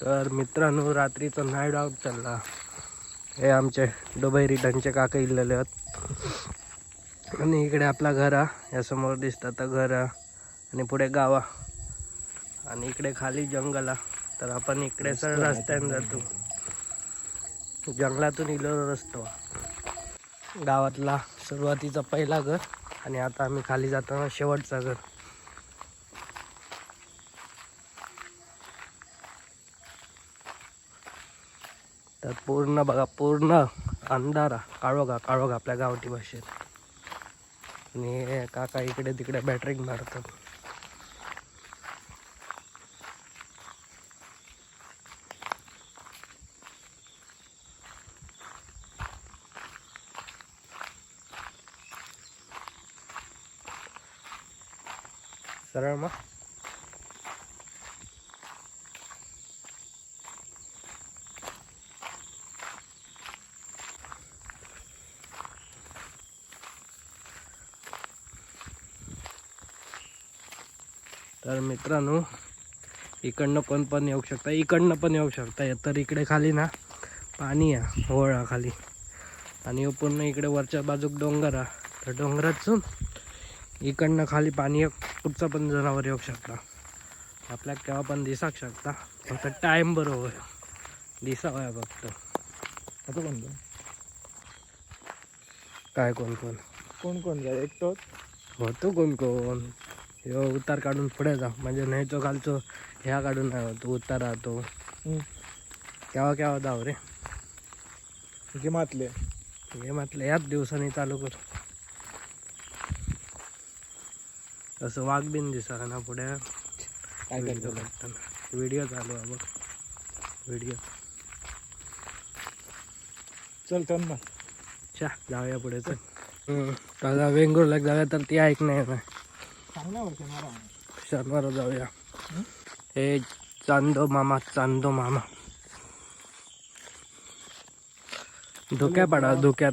तर मित्रांनो रात्रीचा नाईट आउट चालला हे आमचे दुबई रिटर्नचे काका इल्लेले आहेत आणि इकडे आपला घर हा या समोर दिसतं तर घर. आणि पुढे गावा आणि इकडे खाली जंगल. तर आपण इकडे सर रस्त्याने जातो जंगलातून इलो रस्तो. गावातला सुरुवातीचा पहिला घर आणि आता आम्ही खाली जाताना शेवटचा घर तर पूर्ण बघा पूर्ण अंधारा काळोगा काळोगा आपल्या गावठी भाषेत. आणि काका इकडे तिकडे बॅटरिंग मारतात. सरळ मग. तर मित्रांनो इकडनं पण पण येऊ शकता. इकडनं पण येऊ शकता. तर इकडे खाली ना पाणी आहे होळा खाली. आणि पूर्ण इकडे वरच्या बाजूक डोंगर आहे. तर डोंगरातून इकडनं खाली पाणी. कुठचं पण जनावर येऊ शकता. आपल्याला केव्हा पण दिसाक शकता. फक्त टाईम बरोबर. दिसावं फक्त. आता कोण कोण? काय कोण कोण? कोण कोण जाय एकटोच होतो कोण कोण? ह्यो उतार काढून पुढे जा. म्हणजे नाही तो खालचो ह्या काढून होतो उतार राहतो. केव्हा केव्हा जाऊ रे? जे मातले हे म्हटलं याच दिवसांनी चालू कर. असं वाघ बिन दिसा ना पुढे. काय व्हिडिओ करतो व्हिडिओ चालू आहे बघ. व्हिडिओ चल चल ना. चा जाऊया पुढे चल. वेंगुर्ला जाऊया तर ती ऐक नाही. शनिवार जाऊया. हे चांदो मामा चांदो मामा. धोक्या पडा धोक्यात.